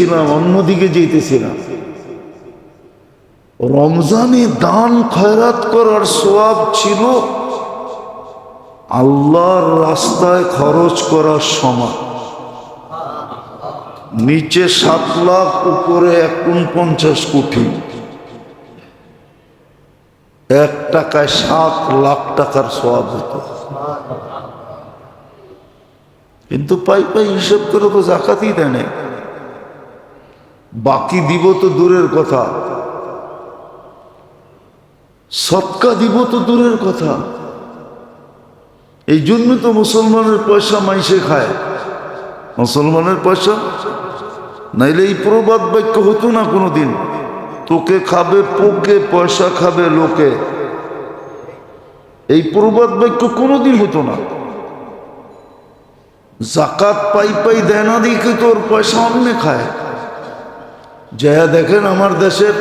যেতেছিলাম অন্যদিকে যেতেছিলাম। রমজানে দান খয়রাত করার সোয়াব ছিল আল্লাহর রাস্তায় খরচ করার সময় নিচে সাত লাখ, উপরে এক পঞ্চাশ কোটি। এক টাকায় সাত লাখ টাকার সোয়াব হতো। কিন্তু পাই পাই হিসেব করে তো জাকাতই দেয়। বাকি দিব তো দূরের কথা। সৎকা দিব তো দূরের কথা। এই জন্য তো মুসলমানের পয়সা মাইসে খায়। মুসলমানের পয়সা? নাইলে এই প্রবাদ বাক্য হতো না কোনোদিন। তোকে খাবে, পোকে, পয়সা খাবে, লোকে। এই প্রবাদ বাক্য কোনোদিন হতো না। জাকাত পাই পাই দেয় না দিকে তোর পয়সা অন্য খায়। যা দেখেন আমার দেশের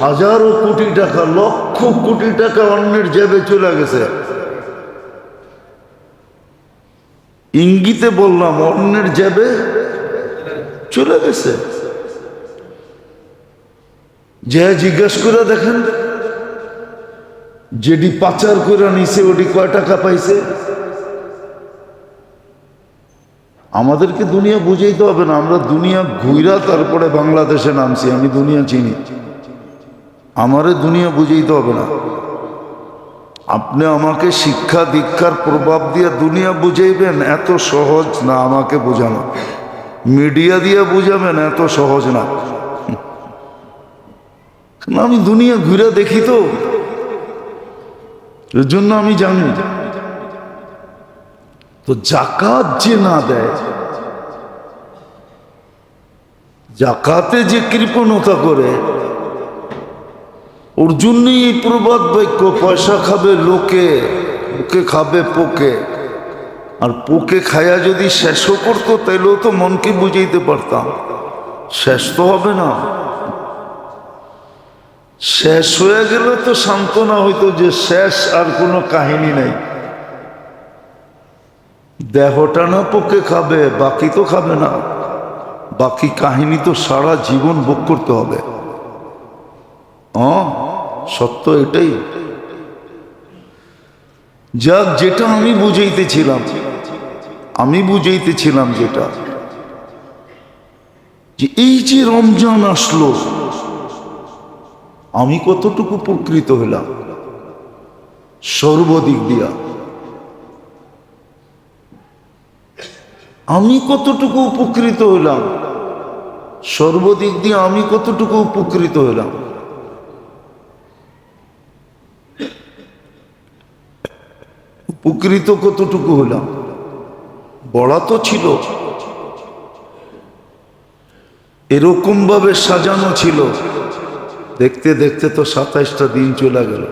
হাজারো কোটি টাকা, লক্ষ কোটি টাকা অন্যের জেবে চলে গেছে। ইঙ্গিতে বললাম, অন্যের জেবে চলে গেছে। যে জিজ্ঞেস করে দেখেন, যেটি পাচার করে নিছে, ওটি কয় টাকা পাইছে? আমাদেরকে দুনিয়া বুঝাইতে হবে না, আমরা দুনিয়া ঘুইরা তারপরে বাংলাদেশে নামছি, আমি দুনিয়া চিনি। আমারে দুনিয়া বুঝাইতে হবে না। আপনি আমাকে শিক্ষা দীক্ষার প্রভাব দিয়ে দুনিয়া বুঝাইবেন, এত সহজ না, আমাকে বোঝানো। মিডিয়া দিয়ে বুঝাবেন, এত সহজ না। আমি দুনিয়া ঘুরে দেখি তো। এর জন্য আমি জানি। তো জাকাত যে না দেয় জাকাতে যে কৃপণতা করে, ওর জন্যই এই প্রবাদ বাক্য, পয়সা খাবে লোকে পোকে খাবে পোকে। আর পোকে খায়া যদি শেষও করতো, তাইলেও তো মনকে বুঝাইতে পারতাম। শেষ তো হবে না। শেষ হয়ে গেলে তো সান্ত্বনা হইতো যে শেষ আর কোনো কাহিনী নাই। দেহটা না পক্ষে খাবে, বাকি তো খাবে না। বাকি কাহিনী তো সারা জীবন ভোগ করতে হবে। হ্যাঁ সত্য এটাই। যাক, যেটা আমি বুঝাইতেছিলাম আমি বুঝাইতেছিলাম যেটা, যে এই যে রমজান আসলো, আমি কতটুকু উপকৃত হলাম? সর্বদিক দিয়া। আমি কতটুকু উপকৃত হইলাম? সর্বদিক দিয়ে আমি কতটুকু উপকৃত হলাম উপকৃত কতটুকু হলাম বড়া তো ছিল। এরকম ভাবে সাজানো ছিল। দেখতে দেখতে তো সাতাইশটা দিন চলে গেল।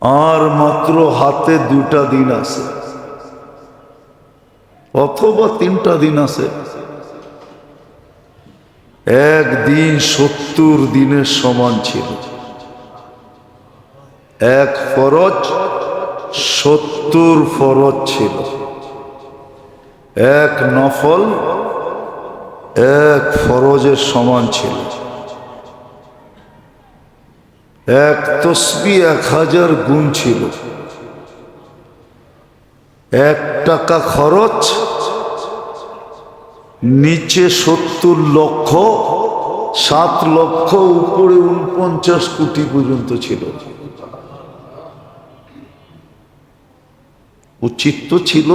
আর মাত্র হাতে দুটা দিন আছে। অথবা তিনটা দিন আছে। একদিন সত্তর দিনের সমান ছিল। এক ফরজ, সত্তর ফরজ ছিল। এক নফল, এক ফরজের সমান ছিল। এক তসবি এক হাজার গুণ ছিল। এক টাকা খরচ, নিচে সত্তর লক্ষ, সাত লক্ষ, উপরে উনপঞ্চাশ কোটি পর্যন্ত ছিল। উচিত তো ছিল।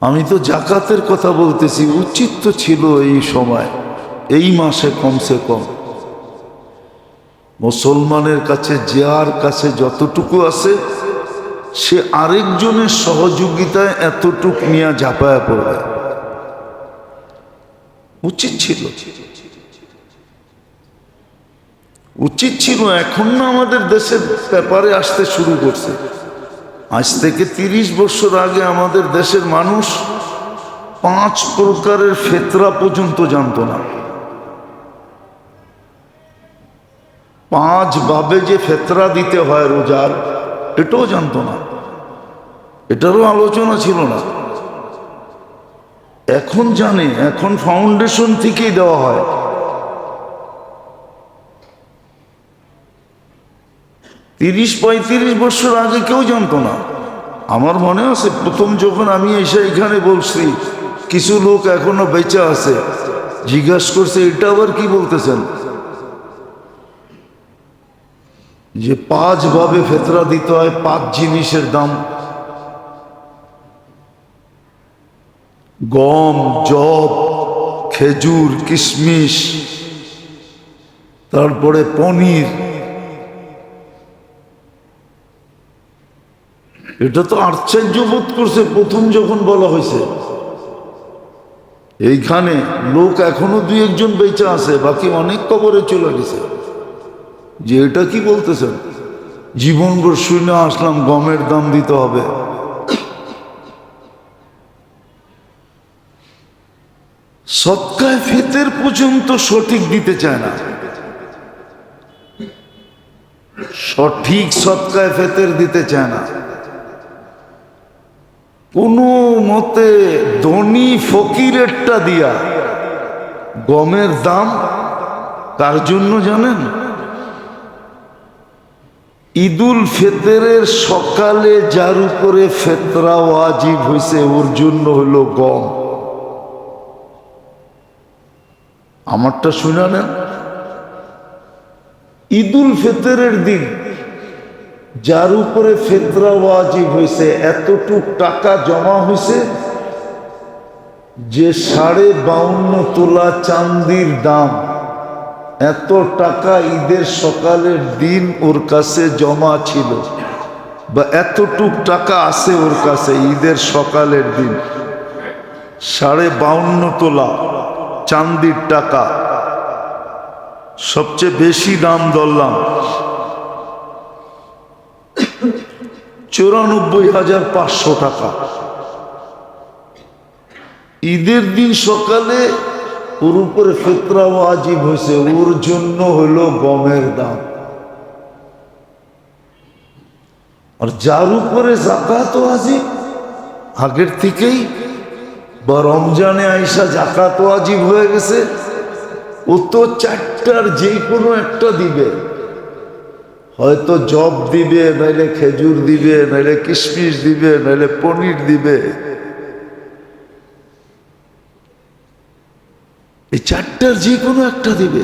আমি তো জাকাতের কথা বলতেছি, উচিত তো ছিল এই সময়, এই মাসে কমসে কম। মুসলমানের কাছে যার কাছে যতটুকু আছে, সে আরেকজনের সহযোগিতায় এতটুক নিয়ে ঝাঁপায়া পড়বে। উচিত ছিল। উচিত ছিল, এখন না আমাদের দেশের ব্যাপারে আসতে শুরু করছে। আজ থেকে তিরিশ বছর আগে আমাদের দেশের মানুষ পাঁচ প্রকারের ফেতরা পর্যন্ত জানতো না। পাঁচ ভাবে যে ফেতরা দিতে হয় রোজার, এটাও জানতো না। এটারও আলোচনা ছিল না। এখন জানে, এখন ফাউন্ডেশন থেকেই দেওয়া হয়। তিরিশ পঁয়ত্রিশ বছর আগে কেউ জানতো না। আমার মনে আছে, প্রথম যখন আমি এসে এখানে বলছি, কিছু লোক এখনও বেঁচে আছে, জিজ্ঞাসা করছে, এটা আবার কি বলতেছেন? যে পাঁচ ভাবে ফেতরা দিতে হয়, পাঁচ জিনিসের দাম। গম জব খেজুর, কিশমিশ, তারপরে পনির। এটা তো আশ্চর্য বোধ করছে, প্রথম যখন বলা হয়েছে। এইখানে লোক এখনও দুই একজন বেঁচে আছে, বাকি অনেক কবরে চলে গেছে। যে এটা কি বলতেছেন? জীবনভর শুনে আসলাম, গমের দাম দিতে হবে। সৎকায় ফেতের পর্যন্ত সঠিক দিতে চায় না। সঠিক সৎকায় ফেতের দিতে চায় না। কোনো মতে ধনী ফকিরেরটা দিয়া গমের দাম কার জন্য জানেন? ঈদুল ফেতরের সকালে যার উপরে ফেতরা ওয়াজিব হয়েছে ওর জন্য হলো গম। আমারটা শুনে নেন। ঈদুল ফেতরের দিন যার উপরে ফেতরা ওয়াজিব হয়েছে এতটুক টাকা জমা হয়েছে যে সাড়ে বাউন্ন তোলা চান্দির দাম এত টাকা ঈদের সকালের দিন ওর কাছে জমা ছিল বা এতটুক টাকা আছে ওর কাছে ঈদের সকালের দিন। সাড়ে বাউন্ন তোলা চান্দির টাকা। সবচেয়ে বেশি দাম ধরলাম। চুরানব্বই হাজার পাঁচশো টাকা। ঈদের দিন সকালে ওর উপরে ফেতরা ওয়াজিব হয়েছে, ওর জন্য হলো গমের দাম আর যার উপরে জাকাত ওয়াজিব, আগের থেকেই বা রমজানে আইসা জাকাত ওয়াজিব হয়ে গেছে, ও তো চারটার যে কোনো একটা দিবে। হয়তো জব দিবে, নাইলে খেজুর দিবে, নাইলে কিশমিশ দিবে, নাইলে পনির দিবে। এই চারটার যে কোনো একটা দিবে।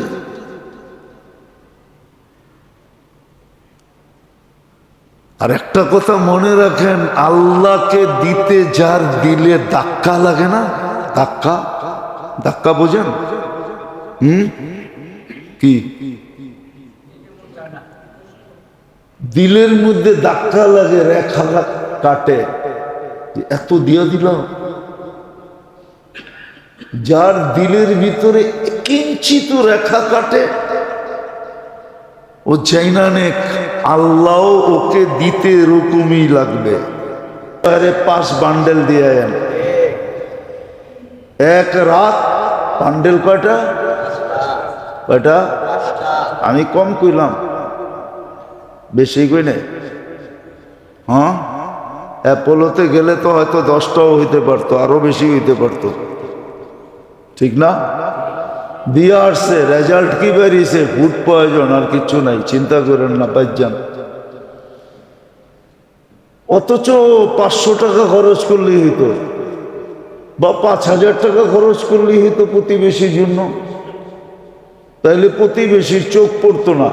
আর একটা কথা মনে রাখেন, আল্লাহকে দিতে যার দিলে ধাক্কা লাগে না? ধাক্কা? ধাক্কা বোঝেন? হুম? কি? দিলের মধ্যে ধাক্কা লাগে রেখা কাটে। এত দিয়ে দিলাম। যার দিলের ভিতরে কিঞ্চিত রেখা কাটে, ও চাইনা নে আল্লাহ ওকে দিতে এরকমই লাগবে। আরে বান্ডেল দিয়ে এক রাত, বান্ডেল কয়টা? কয়টা? আমি কম কইলাম। বেশি কই নাই? হ্যাঁ? অ্যাপোলোতে গেলে তো হয়তো দশটাও হইতে পারতো, আরও বেশি হইতে পারতো। ঠিক না? দিয়ে আসছে রেজাল্ট কি বেরিয়েছে? ফুড পয়জন আর কিচ্ছু নাই, চিন্তা করেন না পাইজান অথচ পাঁচশো টাকা খরচ করলেই হইতো, বা পাঁচ হাজার টাকা খরচ করলেই হইতো প্রতিবেশীর জন্য। তাইলে প্রতিবেশীর চোখ পড়তো না,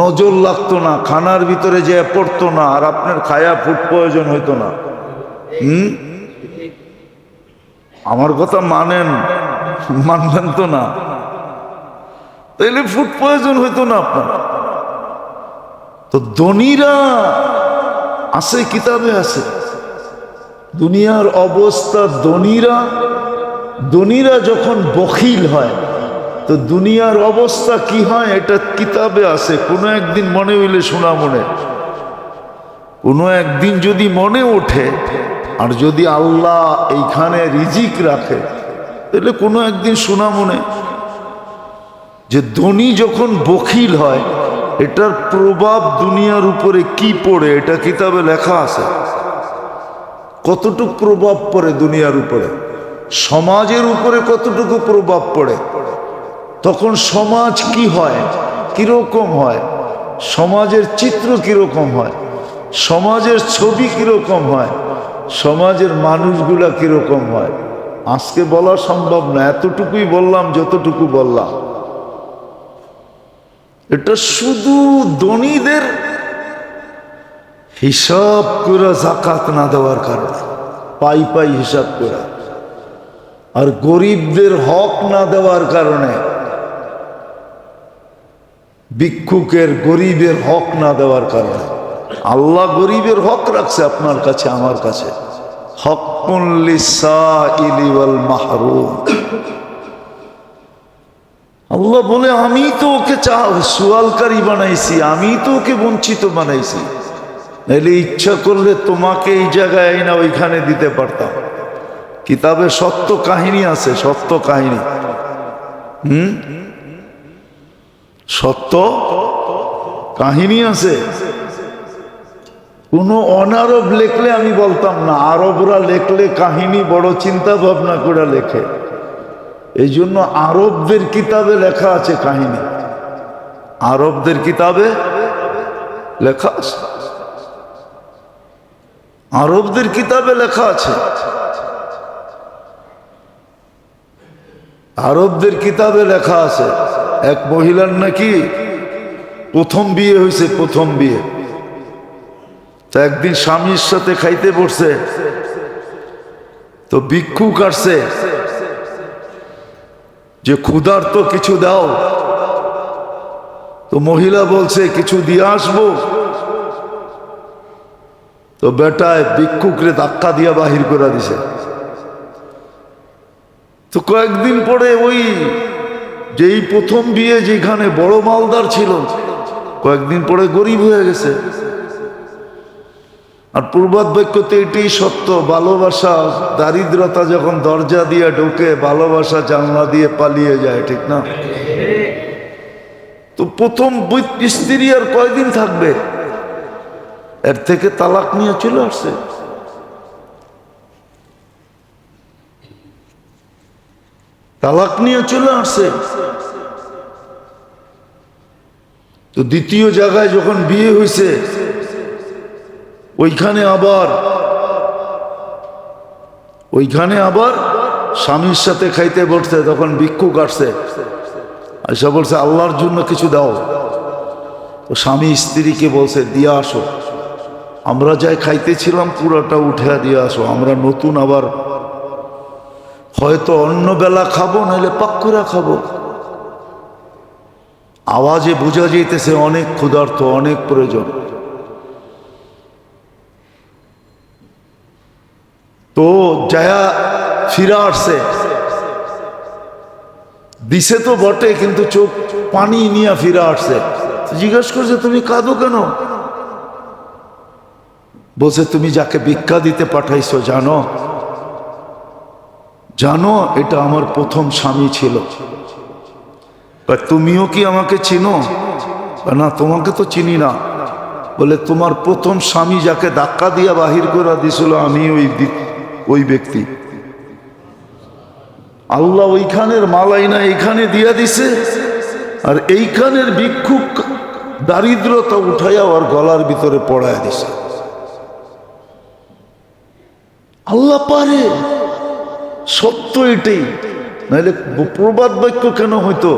নজর লাগতো না, খানার ভিতরে যে পড়তো না, আর আপনার খায়া ফুড প্রয়োজন হইতো না। হুম? আমার কথা মানেন, মানবেন তো না। তাইলে ফুড প্রয়োজন হইতো না আপনার। তো ধনীরা আছে, কিতাবে আছে। দুনিয়ার অবস্থা ধনীরা ধনীরা যখন বখিল হয়, তো দুনিয়ার অবস্থা কি হয়, এটা কিতাবে আছে। কোনো একদিন মনে হইলে শোনা মনে। কোনো একদিন যদি মনে ওঠে আর যদি আল্লাহ এইখানে রিজিক রাখে, তাহলে কোনো একদিন শোনা মনে, যে ধনী যখন বখিল হয়, এটার প্রভাব দুনিয়ার উপরে কি পড়ে, এটা কিতাবে লেখা আছে। কতটুকু প্রভাব পড়ে দুনিয়ার উপরে? সমাজের উপরে কতটুকু প্রভাব পড়ে? তখন সমাজ কি হয়? কীরকম হয়? সমাজের চিত্র কীরকম হয়? সমাজের ছবি কীরকম হয়? সমাজের মানুষগুলা কীরকম হয়? আজকে বলা সম্ভব না, এতটুকুই বললাম, যতটুকু বললাম। এটা শুধু ধনীদের হিসাব করে জাকাত না দেওয়ার কারণে, পাই পাই হিসাব করে। আর গরিবদের হক না দেওয়ার কারণে, ভিক্ষুকের গরিবের হক না দেওয়ার কারণে। আল্লাহ গরিবের হক রাখছে আপনার কাছে, আমার কাছে। আল্লাহ বলে, আমি তো ওকে সুয়ালকারী বানাইছি, আমি তো ওকে বঞ্চিত বানাইছি। নাহলে ইচ্ছা করলে তোমাকে এই জায়গায় না, ওইখানে দিতে পারতাম। কিতাবে সত্য কাহিনী আছে, সত্য কাহিনী। হুম? সত্য কাহিনী আছে। কোনো অনারব লেখলে আমি বলতাম না, আরবরা লেখলে কাহিনী বড় চিন্তা ভাবনা করে লেখে। এই জন্য আরবদের কিতাবে লেখা আছে কাহিনী। আরবদের কিতাবে লেখা আছে। আরবদের কিতাবে লেখা আছে। আরবদের কিতাবে লেখা আছে, এক মহিলার নাকি প্রথম বিয়ে হয়েছে, প্রথম বিয়ে। তা একদিন স্বামীর সাথে খাইতে পড়ছে তো ভিক্ষু কাটছে। যে ক্ষুধার তো কিছু দাও। তো মহিলা বলছে, কিছু দিয়ে আসব? তো বেটায় ভিক্ষুকরে ধাক্কা দিয়া বাহির করে দিছে। তো কয়েকদিন পরে ওই যেই প্রথম বিয়ে যেখানে বড় মালদার ছিল, কয়েকদিন পরে গরিব হয়ে গেছে। আর পূর্বাদ বাক্যতে এটাই সত্য, ভালোবাসা, দারিদ্রতা যখন দরজা দিয়ে ঢোকে, ভালোবাসা জানলা দিয়ে পালিয়ে যায়, ঠিক না? তো প্রথম স্ত্রী আর কয়দিন থাকবে? এর থেকে তালাক নিয়ে চলে আসছে। তালাক নিয়ে চলে আসছে। তো দ্বিতীয় জায়গায় যখন বিয়ে হয়েছে ওইখানে আবার ওইখানে আবার স্বামীর সাথে খাইতে বসছে তখন ভিক্ষুক কাটছে। আইসা বলছে, আল্লাহর জন্য কিছু দাও। তো স্বামী স্ত্রীকে বলছে, দিয়ে আসো। আমরা যাই খাইতেছিলাম, পুরাটা উঠে দিয়ে আসো। আমরা নতুন আবার হয়তো অন্য বেলা খাব, নাহলে পাক্কুরা খাব। আওয়াজে বোঝা যাইতেছে, অনেক ক্ষুধার্ত, অনেক প্রয়োজন। তো যায়া ফিরা আসছে। দিছে তো বটে, কিন্তু চোখ পানি নিয়ে ফিরা আসছে। জিজ্ঞেস করছে, তুমি কাঁদো কেন? বলছে, তুমি যাকে ভিক্ষা দিতে পাঠাইছো, জানো? জানো, এটা আমার প্রথম স্বামী ছিল। তুমিও কি আমাকে চিনো? না, তোমাকে তো চিনি না। বলে, তোমার প্রথম স্বামী যাকে ধাক্কা দিয়া বাহির করে দিছিল আমি ওই ওই ব্যক্তি। আল্লাহ ওইখানের মালাই না এইখানে দিয়া দিছে, আর এইখানের ভিক্ষুক দারিদ্রতা উঠাইয়া ওর গলার ভিতরে পড়ায় দিছে। আল্লাহ পারে, সত্য এটাই। নাহলে প্রবাদ বাক্য কেন হইতো?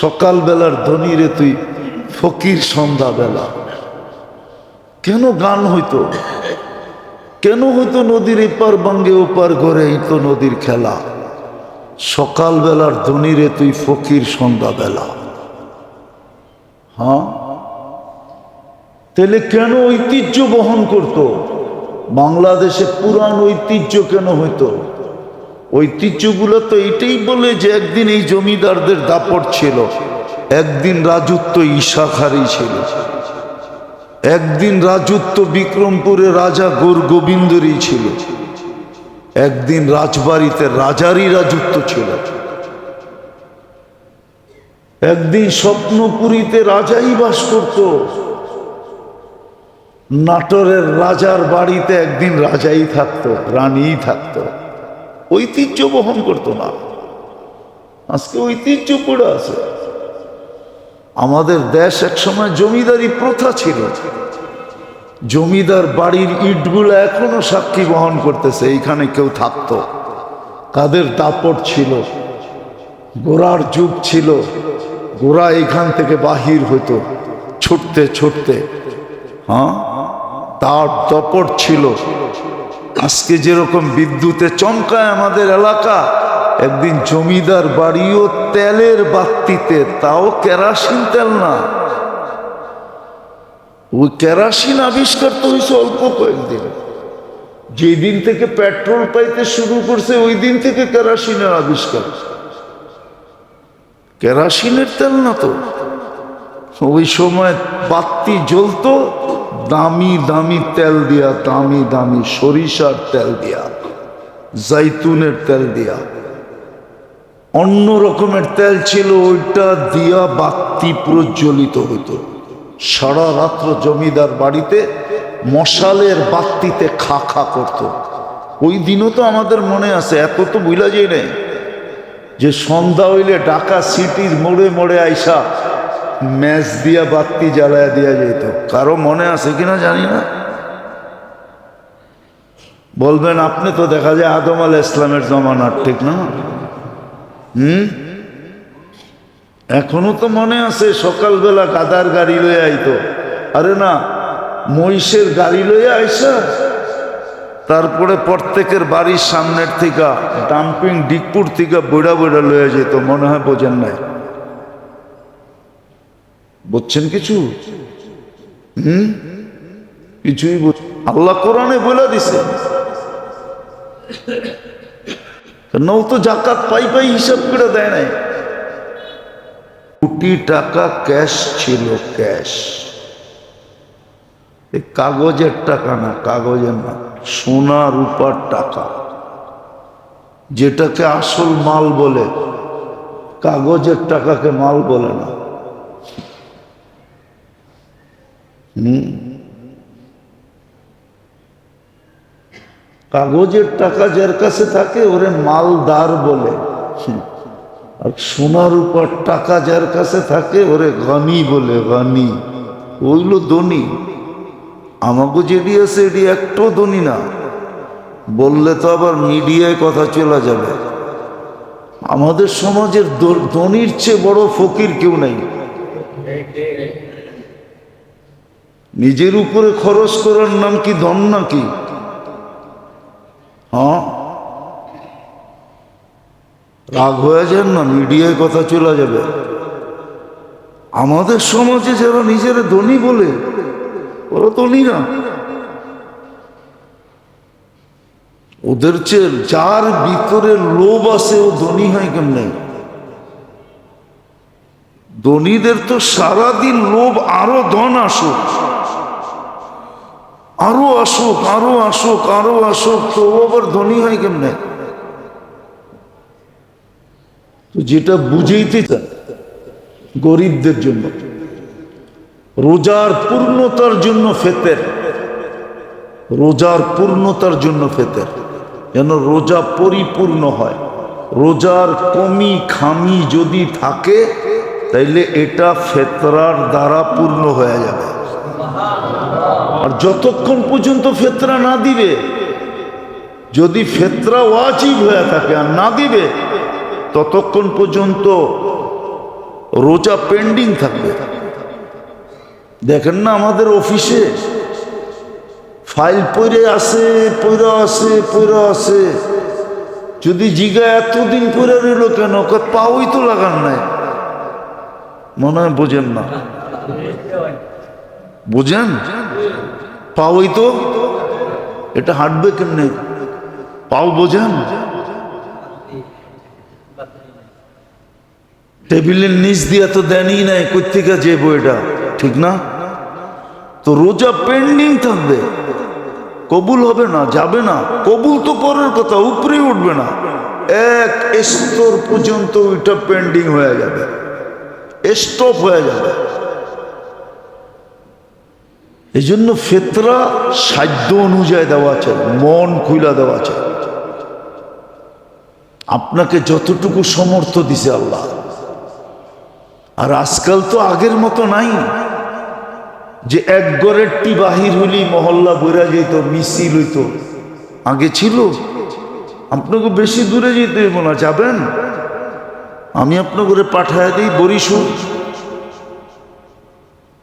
সকালবেলার ধনীরে তুই ফকির সন্ধ্যা বেলা কেন গান হইতো? কেন হইতো নদীর এপার বাঙ্গে ওপার ঘরে তো নদীর খেলা? সকালবেলার ধনীরে তুই ফকির সন্ধ্যা বেলা হ্যাঁ? তাহলে কেন ঐতিহ্য বহন করত? বাংলাদেশে পুরান ঐতিহ্য কেন হইতো? ঐতিহ্যগুলো তো এটাই বলে যে একদিন এই জমিদারদের দাপট ছিল, একদিন রাজত্ব ঈশাখারি ছিল। একদিন রাজত্ব বিক্রমপুরে রাজা গোর গোবিন্দরই ছিল। একদিন রাজবাড়িতে রাজারই রাজত্ব ছিল। একদিন স্বপ্নপুরীতে রাজাই বাস করত। নাটোরের রাজার বাড়িতে একদিন রাজাই থাকতো, রানীই থাকতো। ঐতিহ্য বহন করতো না আজকে ঐতিহ্য পড়ে আছে। আমাদের দেশ একসময় জমিদারি প্রথা ছিল। জমিদার বাড়ির ইটগুলো এখনও সাক্ষী বহন করতেছে, এইখানে কেউ থাকতো। কাদের দাপট ছিল, গোড়ার যুগ ছিল, গোড়া এখান থেকে বাহির হতো ছুটতে ছুটতে। হ্যাঁ? তার দপট ছিল। আজকে যেরকম বিদ্যুতে চমকায় আমাদের এলাকা একদিন জমিদার বাড়িও তেলের বাত্তিতে তাও কেরাসিন তেল না। ওই কেরাসিন আবিষ্কার তো হয়েছে অল্প কয়েকদিন। যেদিন থেকে পেট্রোল পাইতে শুরু করছে, ওই দিন থেকে কেরাসিনের আবিষ্কার। কেরাসিনের তেল না তো। ওই সময় বাত্তি জ্বলতো, দামি দামি তেল দিয়া, দামি দামি সরিষার তেল দিয়া জাইতুনের তেল দিয়া। অন্য রকমের তেল ছিল, ওইটা দিয়া বাত্তি প্রজ্বলিত হতো সারা রাত্র জমিদার বাড়িতে মশালের বাত্তিতে খা খা করত। ওই দিনও তো আমাদের মনে আছে, এত তো বুঝলা যায় নাই, যে সন্ধ্যা হইলে ঢাকা সিটির মোড়ে মোড়ে আইসা ম্যাচ দিয়া বাত্তি জ্বালায় দিয়া যেত কারও মনে আছে কিনা জানি না। বলবেন, আপনি তো দেখা যায় আদম আল ইসলামের জমানার ঠিক না? হুম? এখনও তো মনে আছে সকালবেলা গাদার গাড়ি লয়ে আইতো। আরে না, মহিষের গাড়ি লয়ে আইসা? তারপরে প্রত্যেকের বাড়ির সামনের থেকে, ডাম্পিং ডিগপুর থেকে বইড়া বইড়া লয়ে যেত, মনে হয় বোঝেন নাই। বুঝছেন কিছু? হুম? কিছুই বুঝ- আল্লাহ কোরআনে বলে দিছে। নৌ তো জাকাত পাই পাই হিসাব করে দেয় নাই। কোটি টাকা ক্যাশ ছিল ক্যাশ। এই কাগজের টাকা না, কাগজের না সোনা রূপার টাকা। যেটাকে আসল মাল বলে, কাগজের টাকাকে মাল বলে না। হুম? কাগজের টাকা যার কাছে থাকে, ওরে মালদার বলে। আর সোনার উপর টাকা যার কাছে থাকে, ওরে গনি বলে, গনি। ওইগুলো ধনী। আমাকে যেটি আছে এটি একটু ধনী না। বললে তো আবার মিডিয়ায় কথা চলে যাবে। আমাদের সমাজের ধনীর চেয়ে বড় ফকির কেউ নাই। নিজের উপরে খরচ করার নাম কি ধন নাকি? রাগ হয়ে যান না, মিডিয়ায় কথা চলে যাবে। আমাদের সমাজে যারা নিজেরা ধনী বলে, ওরা ধনী না। ওদের চেয়ে যার ভিতরে লোভ আছে, ও ধনী হয় কেমনে? ধনীদের তো সারাদিন লোভ, আরও ধন আসুক। আরও আসুক আরও আসুক আরও আসুক, তো আবার ধনী হয় কেমনে? যেটা বুঝেইতে চায় গরিবদের জন্য, রোজার পূর্ণতার জন্য ফেতের, রোজার পূর্ণতার জন্য ফেতের, যেন রোজা পরিপূর্ণ হয়। রোজার কমি খামি যদি থাকে, তাইলে এটা ফেতরার দ্বারা পূর্ণ হয়ে যাবে। আর যতক্ষণ পর্যন্ত ফেতরা না দিবে, যদি ফেতরা ওয়াজিব হয়ে থাকে আর না দিবে, ততক্ষণ পর্যন্ত রোজা পেন্ডিং থাকবে। দেখেন না আমাদের অফিসে ফাইল পরে আসে পড়ে আছে পড়ে আছে যদি জিগা এতদিন পরে রইল কেন? পাওই তো লাগান নাই। মনে হয় বোঝেন না। বুঝেন? পাওই তো। এটা হাঁটবে কেমনে? পাও বোঝেন? টেবিলের নিচ দিয়ে তো দেনই নাই কোথেকে যে বইটা ঠিক না? তো রোজা পেন্ডিং থাকবে। কবুল হবে না, যাবে না। কবুল তো পরের কথা, উপরে উঠবে না। এক স্তর পর্যন্ত ওইটা পেন্ডিং হয়ে যাবে। স্টপ হয়ে যাবে। এই জন্য ফেতরা সাধ্য অনুযায়ী দেওয়া চাই মন খুইলা দেওয়া চাই আপনাকে যতটুকু সমর্থ দিছে আল্লাহ। আর আজকাল তো আগের মতো নাই। যে এক গড়ের টি বাহির হইলেই মহল্লা বইরা যেত মিছিল হইত। আগে ছিল। আপনাকে বেশি দূরে যেতে হইব না, যাবেন? আমি আপনাকে পাঠায় দিই বরিশুর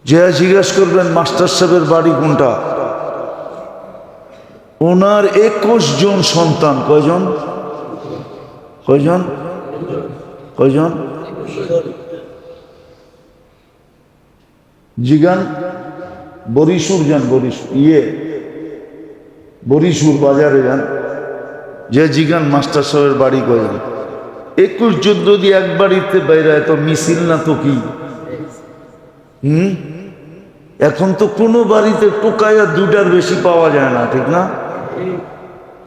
যে জিজ্ঞাসা করবেন, মাস্টার সাহেবের বাড়ি কোনটা? ওনার একুশ জন সন্তান। কয়জন? কয়জন? কয়জন? জিগান বরিশুর যান বরিশুর ইয়ে বরিশুর বাজারে যান। যে জিগান, মাস্টার সাহেবের বাড়ি কয়জন? একুশ জন যদি এক বাড়িতে বাইরে তো মিছিল না তো কি? হুম? এখন তো কোনো বাড়িতে টোকাইয়া দুটার বেশি পাওয়া যায় না, ঠিক না?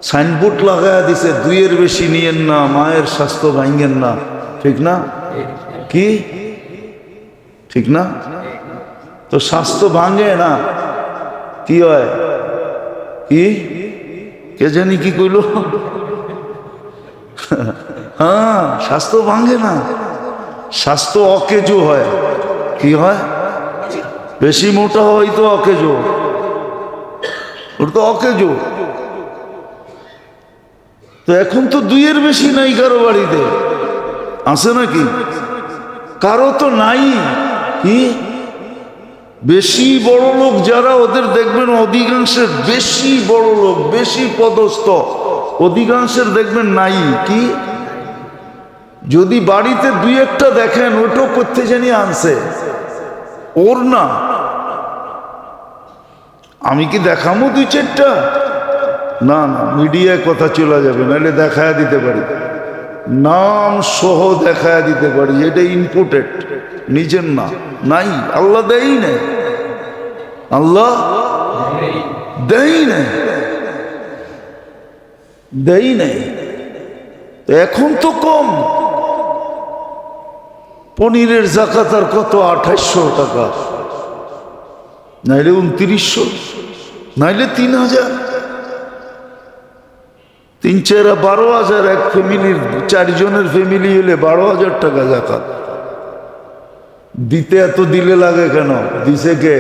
সাইনবোর্ড লাগাইয়া দিছে, দুইয়ের বেশি নিয়েন না, মায়ের স্বাস্থ্য ভাঙ্গেন না, ঠিক না? কি? ঠিক না? তো স্বাস্থ্য ভাঙে না, কি হয়? কি? কে জানি কি কইল? হ্যাঁ স্বাস্থ্য ভাঙে না, স্বাস্থ্য অকেজু হয়, কি হয়? বেশি মোটা হয় তো অকেজো। ওটা তো অকেজো। তো এখন তো দুইয়ের বেশি নাই কারও বাড়িতে। আছে নাকি? কারও তো নাই। কি? বেশি বড় লোক যারা, ওদের দেখবেন অধিকাংশের বেশি বড় লোক, বেশি পদস্থ। অধিকাংশের দেখবেন নাই। কি? যদি বাড়িতে দুই একটা দেখেন, ওটাও করতে জানি আনছে। ওর না। আমি কি দেখামো দুই চারটা? না না, মিডিয়ায় কথা চলে যাবে, নাহলে দেখায় দিতে পারি। নাম সহ দেখায় দিতে পারি, এটা ইম্পোর্টেড নিজের না। নাই, আল্লাহ দেই নাই। আল্লাহ দেই নাই। দেই নাই। এখন তো কম। পনিরের জাকাত আর কত? আঠাইশশো টাকা। নাইলে উনত্রিশশো নাইলে তিন হাজার তিন চারা বারো হাজার এক ফ্যামিলির চারজনের ফ্যামিলি হলে বারো হাজার টাকা জাকাত। দিতে এত দিলে লাগে কেন? দিছে কে?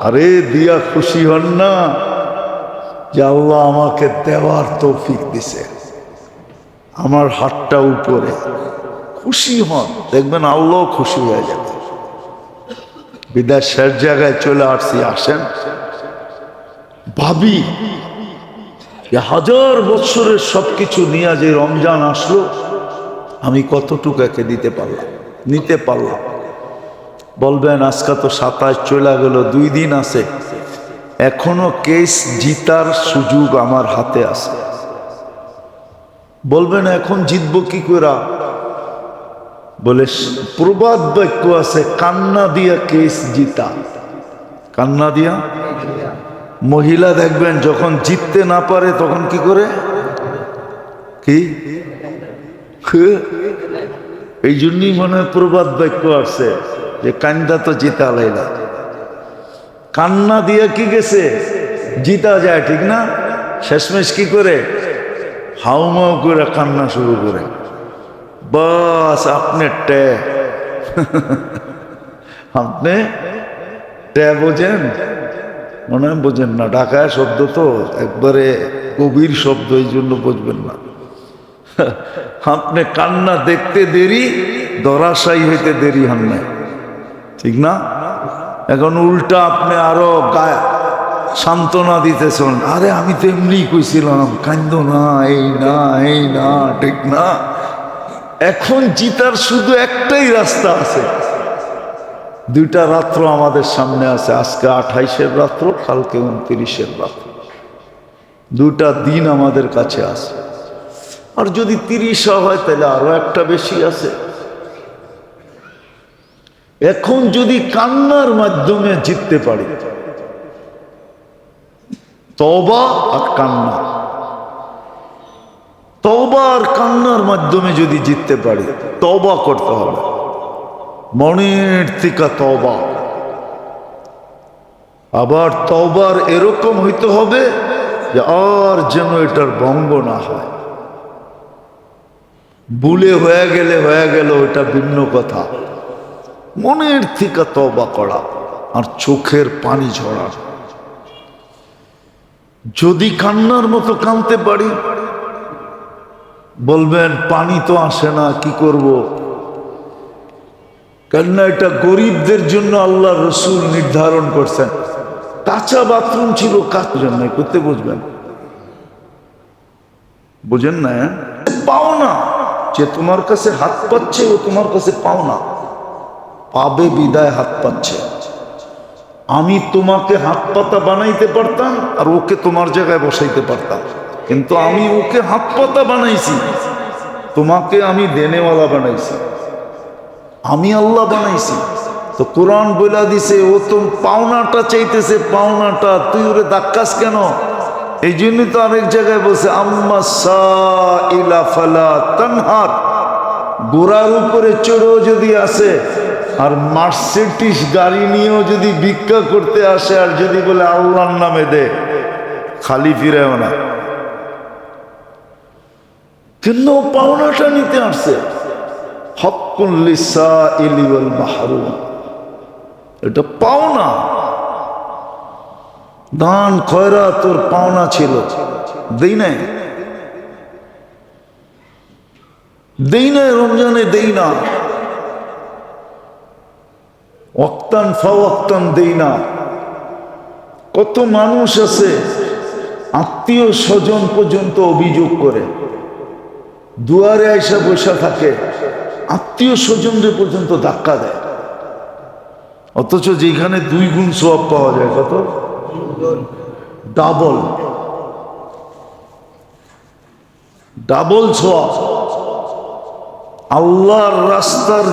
আরে দিয়া খুশি হন না যে আল্লাহ আমাকে দেওয়ার তৌফিক দিছে। আমার হাতটা উপরে। খুশি হন। দেখবেন আল্লাহ খুশি হয়ে যাবে। বিদেশের জায়গায় চলে আসছি, আসেন। ভাবি হাজার বছরের সবকিছু নিয়ে যে রমজান আসলো, আমি কতটুকু একে দিতে পারলাম? নিতে পারলাম। বলবেন, আজকে তো সাতাশ চলে গেল, দুই দিন আছে। এখনও কেস জিতার সুযোগ আমার হাতে আছে। বলবেন, এখন জিতবো কি করে? বলে প্রবাদ বাক্য আছে কান্না দিয়া কেস জিতা। কান্না দিয়া? মহিলা দেখবেন যখন জিততে না পারে তখন কি করে? কি? এই জন্যই মনে হয় প্রবাদ বাক্য আছে যে কান্দা তো জিতা লাইলা। কান্না দিয়ে কি গেছে? জিতা যায় ঠিক না? শেষমেশ কি করে? হাউমাউ করে কান্না শুরু করে। বাস, আপনি ট্যা। আপনি ট্যা বোঝেন? মনে বোঝেন না। ঢাকায় শব্দ তো একবারে গভীর শব্দ, এই জন্য বুঝবেন না। আপনি কান্না দেখতে দেরি দরাশাই হইতে দেরি হন নাই ঠিক না? এখন উল্টা আপনি আরও গায়ে সান্ত্বনা দিতেছেন। আরে আমি তো এমনি কইছিলাম, কান্দ না, এই না এই না, ঠিক না? এখন জিতার শুধু একটাই রাস্তা আছে। দুইটা রাত্র আমাদের সামনে আছে। আজকে আঠাইশের রাত্র, কালকে উনত্রিশের রাত্র। দুটা দিন আমাদের কাছে আছে। আর যদি তিরিশ হয়, তাহলে আরও একটা বেশি আছে। এখন যদি কান্নার মাধ্যমে জিততে পারি তবা আর কান্না। তবা আর কান্নার মাধ্যমে যদি জিততে পারি তবা করতে হবে। মনের থেকে তবা আবার তবার এরকম হইতে হবে যে আর যেন এটার ভঙ্গ না হয়। ভুলে হয়ে গেলে হয়ে গেল, ওটা ভিন্ন কথা। মনের থেকে তবা করা আর চোখের পানি ঝরা। যদি কান্নার মতো কানতে পারি বলবেন, পানি তো আসে না, কি করব? কেননা এটা গরিবদের জন্য আল্লাহ রসুল নির্ধারণ করছেন। কাঁচা বাথরুম ছিল কাজ জন্য করতে বুঝবেন। বুঝেন না হ্যাঁ? পাও না, যে তোমার কাছে হাত পাচ্ছে, ও তোমার কাছে পাও না। পাবে, বিদায় হাত পাচ্ছে। আমি তোমাকে হাত পাতা বানাইতে পারতাম, আর ওকে তোমার জায়গায় বসাইতে পারতাম। কিন্তু আমি ওকে হাত পাতা বানাইছি। তোমাকে আমি দেনেওয়ালা বানাইছি। আমি আল্লাহ বানাইছি। তো কোরআন বইলা দিছে, ও তো পাওনাটা চাইতেছে, পাওনাটা। তুই ওরে দাক্কাস কেন? এই জন্যই তো আরেক জায়গায় বলছে, আম্মা ফালা গোড়ার উপরে চড়েও যদি আসে, আর মার্সিডিস গাড়ি নিয়েও যদি ভিক্ষা করতে আসে, আর যদি বলে আল্লাহর নামে দে, খালি ফিরেও না। কিন্তু পাওনাটা নিতে আসছে। হকুল্লিসা ইলিওয়াল মাহরুম। এটা পাওনা। দান খয়রা তোর পাওনা ছিল। দেই নাই দেই নাই রমজানে দেই না। অক্তান ফাওয়াক্তান দেই না। কত মানুষ আছে, আত্মীয় স্বজন পর্যন্ত অভিযোগ করে। দুয়ারে আইসা বসা থাকে, আত্মীয় স্বজনদের পর্যন্ত ধাক্কা দেয়। অথচ যেখানে দুই গুণ সোয়াব পাওয়া যায় কত? ডাবল। ডাবল সোয়াব আল্লাহর রাস্তার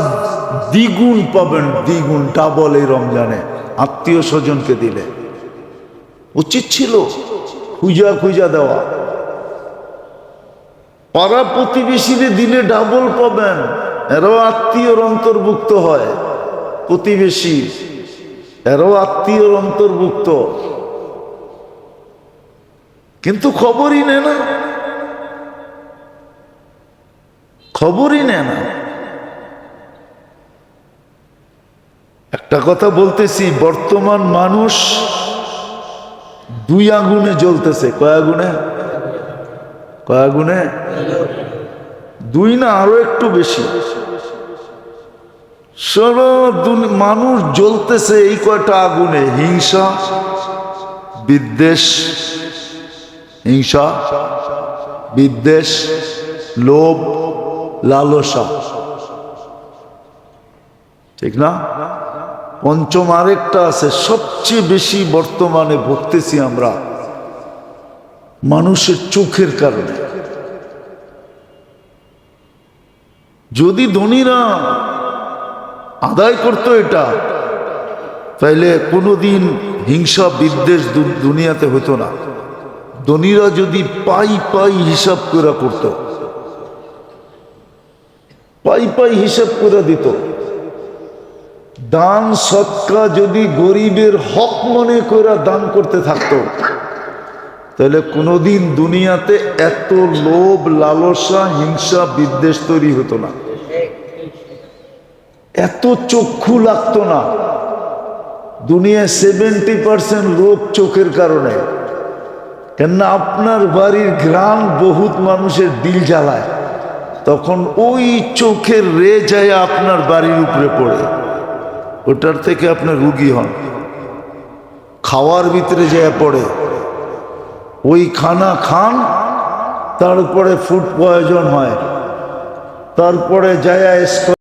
দ্বিগুণ পাবেন, দ্বিগুণ ডাবল এই রমজানে আত্মীয় স্বজনকে দিলে। উচিত ছিল খুঁজা খুঁজা দেওয়া। পাড়া প্রতিবেশীরে দিলে ডাবল পাবেন। এরাও আত্মীয়র অন্তর্ভুক্ত হয়। প্রতিবেশী, এরাও আত্মীয়র অন্তর্ভুক্ত। কিন্তু খবরই নেয় না। খবরই নেয় না। একটা কথা বলতেছি, বর্তমান মানুষ দুই আগুনে জ্বলতেছে। কয় আগুনে? কয় আগুনে দুই না আরও একটু বেশি। মানুষ জ্বলতেছে এই কয়টা আগুনে? হিংসা, বিদ্বেষ হিংসা, বিদ্বেষ, লোভ, লালসা। ঠিক না? পঞ্চম আরেকটা আছে, সবচেয়ে বেশি বর্তমানে ভুগতেছি আমরা। মানুষের চোখের কারণে। যদি ধনীরা আদায় করতো এটা, তাইলে কোনোদিন হিংসা বিদ্বেষ দুনিয়াতে হতো না। ধনীরা যদি পাই পাই হিসাব করে করত, পাই পাই হিসাব করে দিত। দান সৎকা যদি গরিবের হক মনে করে দান করতে থাকতো তাহলে কোনোদিন দুনিয়াতে এত লোভ, লালসা, হিংসা, বিদ্বেষ তৈরি হতো না। এত চক্ষু লাগতো না। দুনিয়ায় সেভেন্টি পার্সেন্ট রোগ চোখের কারণে। কেননা আপনার বাড়ির গ্রাম বহুত মানুষের দিল জ্বালায়। তখন ওই চোখের রে যায় আপনার বাড়ির উপরে পড়ে। ওটার থেকে আপনি রুগী হন। খাওয়ার ভিতরে যায় পড়ে। ওই খানা খান তারপরে ফুড প্রয়োজন হয়। তারপরে যায়